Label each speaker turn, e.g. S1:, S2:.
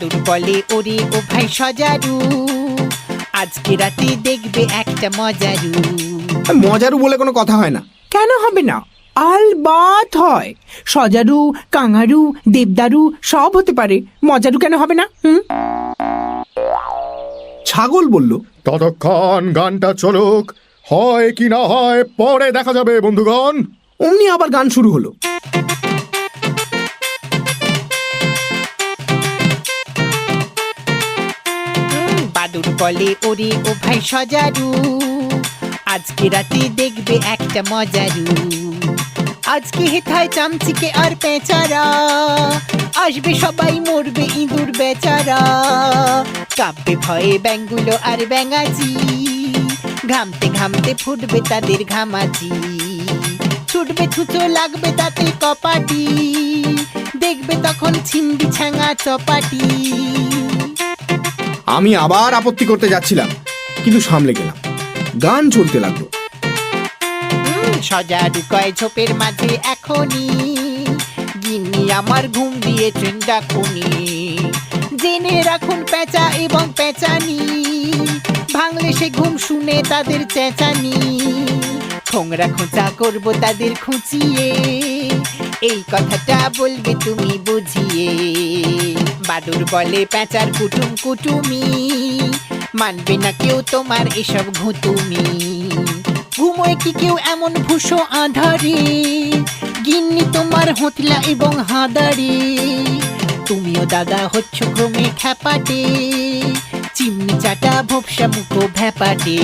S1: বলে ওরে ও ভাই সজারু আজকে রাতে দেখবে একটা মজারু।
S2: মজারু বলে কোনো কথা হয় না।
S3: কেন হবে না? আলবাত হয়। সজারু কাঙারু দেবদারু সব হতে পারে। মজারু কেন হবে না? হুম?
S2: ছাগল বলল
S4: ততক্ষণ গানটা চলুক। হয় কি না হয় পরে দেখা যাবে বন্ধুগণ।
S2: অমনি আবার গান শুরু হলো।
S1: বলে, ওরে, ও ভাই সজারু, আজকে রাতে দেখবে একটা মজারু। আজকে হেথায় চামচিকে আর পেঁচারা, আসবে সবাই, মরবে ইঁদুর বেচারা। কাঁপবে ভয়ে ব্যাঙ্গুলো আর ব্যাঙাচি ঘামতে ঘামতে ফুটবে তাদের ঘামাজি। ছুটবে ছুটো লাগবে তাতে কপাটি, দেখবে তখন ছিন্দি ছাঙা চপাটি।
S2: আমি আবার আপত্তি করতে যাচ্ছিলাম, কিন্তু সামলে গেলাম। গান চলতে লাগল।
S1: সজারু কয় ঝোপের মাঝে এখনই। গিন্নি আমার ঘুম দিয়েছেন, ডাকুনি। জেনে রাখুন পেঁচা এবং পেঁচানি। ভাঙলে সে ঘুম শুনে তাদের চেঁচানি। খোংরা খোঁচা করব তাদের খুঁচিয়ে। এই কথাটা বলবে তুমি বুঝিয়ে। বাদুর বলে পেঁচার কুটুম কুটুমি, মানবে না কেউ তোমার এসব ঘুতুমি। ঘুমোয় কি কেউ এমন ভূষো আধারে? গিন্নি তোমার হতলা এবং হাদারে। তুমিও দাদা হচ্ছ ক্রমে খ্যাপাটে, চিমনি চাটা ভোপসা মুখো ভ্যাপাটে।